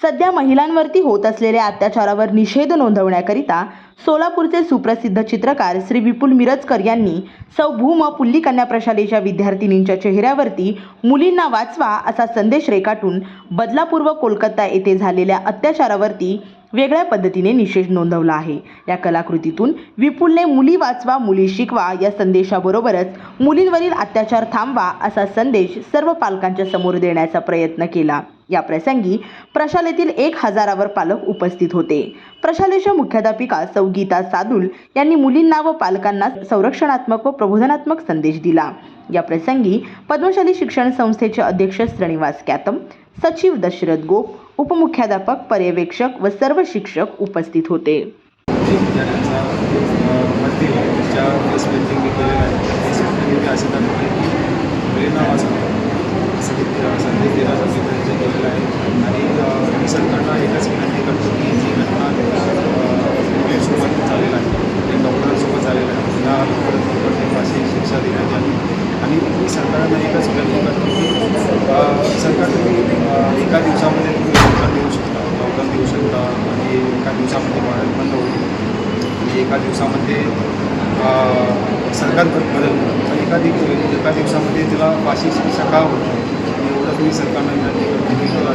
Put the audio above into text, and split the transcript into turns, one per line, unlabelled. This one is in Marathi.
सध्या महिलांवरती होत असलेल्या अत्याचारावर निषेध नोंदवण्याकरिता सोलापूरचे सुप्रसिद्ध चित्रकार श्री विपुल मिरजकर यांनी सौ भूम पुल्ली कन्या प्रशालेच्या विद्यार्थिनींच्या चेहऱ्यावरती मुलींना वाचवा असा संदेश रेखाटून बदलापूर्व कोलकाता येथे झालेल्या अत्याचारावरती वेगळ्या पद्धतीने निषेध नोंदवला आहे. या कलाकृतीतून विपुलने मुली वाचवा मुली शिकवा या संदेशाबरोबरच मुलींवरील अत्याचार थांबवा असा संदेश सर्व पालकांच्या समोर देण्याचा प्रयत्न केला. या प्रसंगी प्रशालेतील एक हजारावर पालक उपस्थित होते. प्रशालेच्या मुख्याध्यापिका सौ गीता सादुल यांनी मुलींना व पालकांना संरक्षणात्मक व प्रबोधनात्मक संदेश दिला. या प्रसंगी पद्मशाली शिक्षण संस्थेचे अध्यक्ष श्रीनिवास कॅतम सचिव दशरथ गोप उपमुख्याध्यापक पर्यवेक्षक व सर्व शिक्षक उपस्थित होते.
मी एकच विनंती करतो की सरकार तुम्ही एका दिवसामध्ये तुम्ही लवकर देऊ शकता लवकर देऊ शकता आणि एका दिवसामध्ये वाढत बंद होईल म्हणजे एका दिवसामध्ये सरकार बदल पण एका दिव एका दिवसामध्ये तिला फाशी सकाळ होतो. एवढं तुम्ही सरकारनं विनंती करतो की तिला